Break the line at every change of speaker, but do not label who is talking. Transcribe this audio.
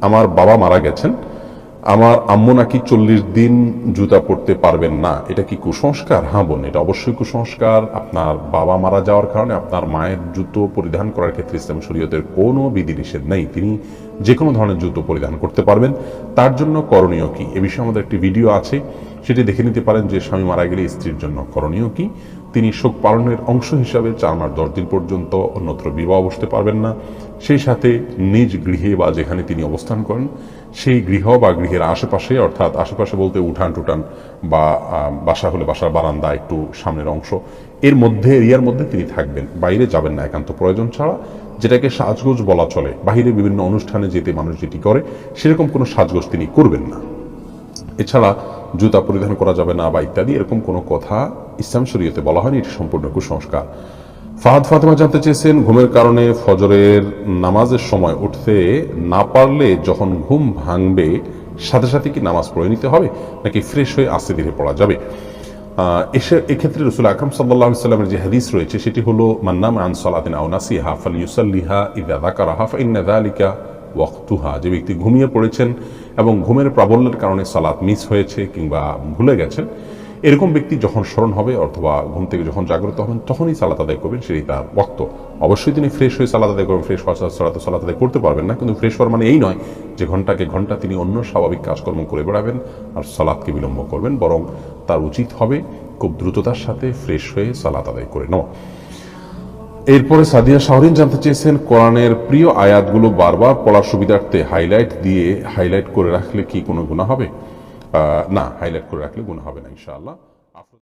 আমার বাবা মারা গেছেন। আমার আম্মু নাকি চল্লিশ দিন জুতা পরতে পারবেন না। এটা কি কুসংস্কার? হ্যাঁ বোন, এটা অবশ্যই কুসংস্কার। আপনার বাবা মারা যাওয়ার কারণে আপনার মায়ের জুতো পরিধান করার ক্ষেত্রে ইসলাম শরীয়তের কোনো বিধিনিষেধ নেই। তিনি যে কোনো ধরনের জুতো পরিধান করতে পারবেন। তার জন্য করণীয় কি? এ বিষয়ে আমাদের একটি ভিডিও আছে। সেটি দেখে নিতে পারেন যে স্বামী মারা গেলে স্ত্রীর জন্য করণীয় কি? তিনি শোক পালনের অংশ হিসাবে চার মাস দশ দিন পর্যন্ত অন্যত্র বিবাহ বসতে পারবেন না। সেই সাথে নিজ গৃহে বা যেখানে তিনি অবস্থান করেন, সেই গৃহ বা গৃহের আশেপাশে, অর্থাৎ আশেপাশে বলতে উঠান টুটান বা বাসা হলে বাসার বারান্দা একটু সামনের অংশ, এর মধ্যে, এরিয়ার মধ্যে তিনি থাকবেন। বাইরে যাবেন না একান্ত প্রয়োজন ছাড়া, যেটাকে সাজগোজ বলা চলে। বাইরে বিভিন্ন অনুষ্ঠানে যেতে মানুষ যেটি করে, সেরকম কোনো সাজগোজ তিনি করবেন না। এছাড়া জুতা পরিধান করা যাবে না বা ইত্যাদি, এরকম কোনো কথা ইসলাম শরীয়তে বলা হয়নি, এটি সম্পূর্ণ কুসংস্কার। ফাহাদ ফাতেমা জানতে চেয়েছেন, ঘুমের কারণে ফজরের নামাজের সময় উঠতে না পারলে যখন ঘুম ভাঙবে, সাথে সাথে কি নামাজ পড়ে নিতে হবে? নাকি ফ্রেশ হয়ে আস্তে ধীরে পড়া যাবে? এসে, এক্ষেত্রে রসুল আকরম সাল্লাহ সাল্লামের যে হাদিস রয়েছে, সেটি হলো মান্নাম আন সালাতিন আও নাসিহা ফাল ইউসাল্লিহা ইদা দাকারাহা ফাইন্না যালিকা ওয়াক্তুহা, যে ব্যক্তি ঘুমিয়ে পড়েছেন এবং ঘুমের প্রাবল্যের কারণে সালাত মিস হয়েছে কিংবা ভুলে গেছেন, এরকম ব্যক্তি যখন স্মরণ হবে অথবা ঘুম থেকে যখন জাগ্রত হবেন, তখনই সালাত আদায় করবেন, সেটাই তার ওয়াক্ত। অবশ্যই তিনি ফ্রেশ হয়ে সালাত আদায় করবেন, ফ্রেশ হওয়া সালাত সালাত আদায় করতে পারবেন না, কিন্তু ফ্রেশ হওয়ার মানে এই নয় যে ঘন্টাকে ঘণ্টা তিনি অন্য স্বাভাবিক কাজকর্ম করে বেড়াবেন আর সালাদকে বিলম্ব করবেন, বরং তার উচিত হবে খুব দ্রুততার সাথে ফ্রেশ হয়ে সালাত আদায় করে নেওয়া। এরপরে সাদিয়া শাহরিন জানতে চেয়েছেন, কোরআনের প্রিয় আয়াতগুলো বারবার পড়ার সুবিধার্থে হাইলাইট দিয়ে হাইলাইট করে রাখলে কি কোনো গুণা হবে? না, হাইলাইট করে রাখলে গুণা হবে না, ইনশাআল্লাহ।